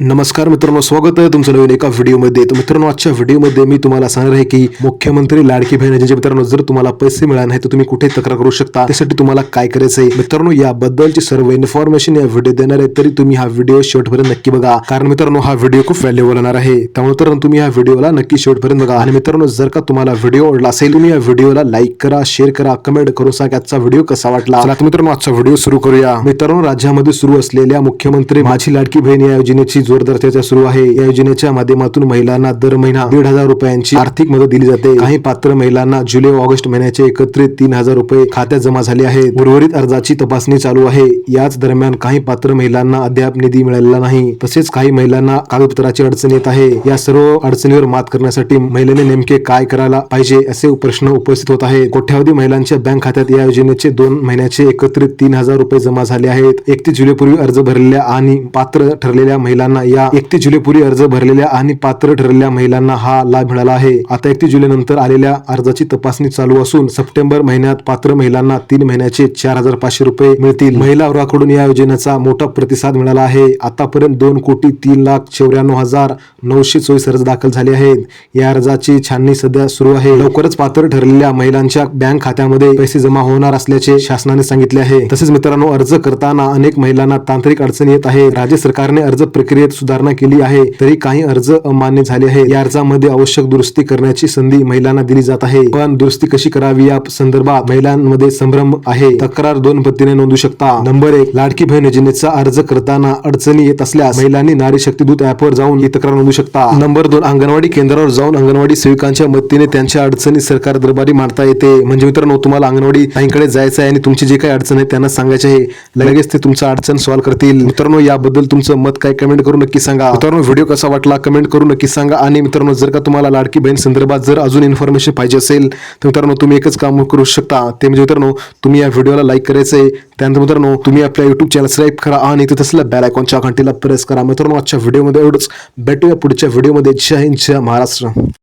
नमस्कार मित्रांनो स्वागत आहे तुमचं नवीन एका व्हिडिओमध्ये. तर मित्रांनो आजच्या व्हिडिओमध्ये मी तुम्हाला सांगणार आहे की मुख्यमंत्री लाडकी बहीण योजनेचे मित्रांनो जर तुम्हाला पैसे मिळाले नाही तर तुम्ही कुठे तक्रार करू शकता? त्यासाठी तुम्हाला काय करायचं आहे मित्रांनो याबद्दलची सर्व इन्फॉर्मेशन या व्हिडिओ देणार आहे तरी तुम्ही हा व्हिडिओ शेवटपर्यंत नक्की बघा. कारण मित्रांनो हा व्हिडिओ खूप व्हॅल्युएबल होणार आहे. त्यामुळे तर तुम्ही या व्हिडिओला नक्की शेवटपर्यंत बघा. आणि मित्रांनो जर का तुम्हाला व्हिडिओ आवडला असेल तुम्ही या व्हिडिओला लाईक करा शेअर करा कमेंट करू सांगा आजचा व्हिडिओ कसा वाटला. तर मित्रांनो आजचा व्हिडिओ सुरू करूया. मित्रांनो राज्यामध्ये सुरू असलेल्या मुख्यमंत्री माझी लाडकी बहीण या योजनेची जोरदार चर्चा सुरू आहे. या योजनेच्या माध्यमातून महिलांना दर महिना दीड हजार रुपयांची आर्थिक मदत दिली जाते. काही पात्र महिलांना जुलै ऑगस्ट महिन्याचे एकत्रित तीन हजार रुपये खात्यात जमा झाले आहेत. उर्वरित अर्जाची तपासणी चालू आहे. याच दरम्यान काही पात्र महिलांना अद्याप निधी मिळालेला नाही. तसेच काही महिलांना कागदपत्राची अडचण येत आहे. या सर्व अडचणीवर मात करण्यासाठी महिलेने नेमके काय करायला पाहिजे असे प्रश्न उपस्थित होत आहे कोट्यावधी महिलांच्या बँक खात्यात या योजनेचे दोन महिन्याचे एकत्रित तीन हजार रुपये जमा झाले आहेत. एकतीस जुलैपूर्वी अर्ज भरलेल्या आणि पात्र ठरलेल्या महिलांना या एकतीस जुलैपूर्वी अर्ज भरलेल्या आणि पात्र ठरलेल्या महिलांना हा लाभ मिळाला आहे. आता एकतीस जुलै नंतर आलेल्या अर्जाची तपासणी चालू असून सप्टेंबर महिन्यात पात्र महिलांना तीन महिन्याचे चार हजार पाचशे रुपये मिळतील. महिला वर्गाकडून या योजनेचा मोठा प्रतिसाद मिळाला आहे. आतापर्यंत दोन कोटी तीन लाख चौऱ्याण्णव हजार नऊशे चोवीस अर्ज दाखल झाले आहेत. या अर्जाची छाननी सध्या सुरू आहे. लवकरच पात्र ठरलेल्या महिलांच्या बँक खात्यामध्ये पैसे जमा होणार असल्याचे शासनाने सांगितले आहे. तसेच मित्रांनो अर्ज करताना अनेक महिलांना तांत्रिक अडचणी येत आहे राज्य सरकारने अर्ज प्रक्रियेत सुधारणा केली आहे तरी काही अर्ज अमान्य झाले आहे या अर्जामध्ये आवश्यक दुरुस्ती करण्याची संधी महिलांना दिली जात आहे. पण दुरुस्ती कशी करावी या संदर्भात महिलांमध्ये संभ्रम आहे. तक्रार दोन पद्धतीने नोंदू शकता. नंबर एक लाडकी बहीण योजनेचा अर्ज करताना अडचणी येत असल्यास महिलांनी नारी शक्ती दूत ऍपवर जाऊन ही तक्रार नोंदू शकता. नंबर दोन अंगणवाडी केंद्रावर जाऊन अंगणवाडी सेविकांच्या मदतीने त्यांच्या अडचणी सरकार दरबारी मांडता येते. म्हणजे मित्रांनो तुम्हाला अंगणवाडी ताईंकडे जायचं आहे आणि तुमची जे काही अडचण आहे त्यांना सांगायचे आहे. लगेच ते तुमचा अडचण सॉल्व्ह करतील. मित्रांनो याबद्दल तुमचं मत काय कमेंट करून नक्की सांगा. मित्रांनो व्हिडिओ कसा वाटला? कमेंट करून नक्की सांगा. आणि मित्रांनो जर का तुम्हाला लाडकी बहीण संदर्भात जर अजून इन्फॉर्मेशन पाहिजे असेल तर मित्रांनो तुम्ही एकच काम करू शकता. ते म्हणजे मित्रांनो तुम्ही या व्हिडिओला लाईक करायचं आहे त्यानंतर मित्रांनो तुम्ही आपल्या युट्यूब चॅनल सबस्क्राईब करा आणि तिथे असल्या बॅल आयकॉनच्या घंटीला प्रेस करा. मित्रांनो आजच्या व्हिडिओमध्ये एवढंच. भेटूया पुढच्या व्हिडिओमध्ये जय हिंद जय महाराष्ट्र.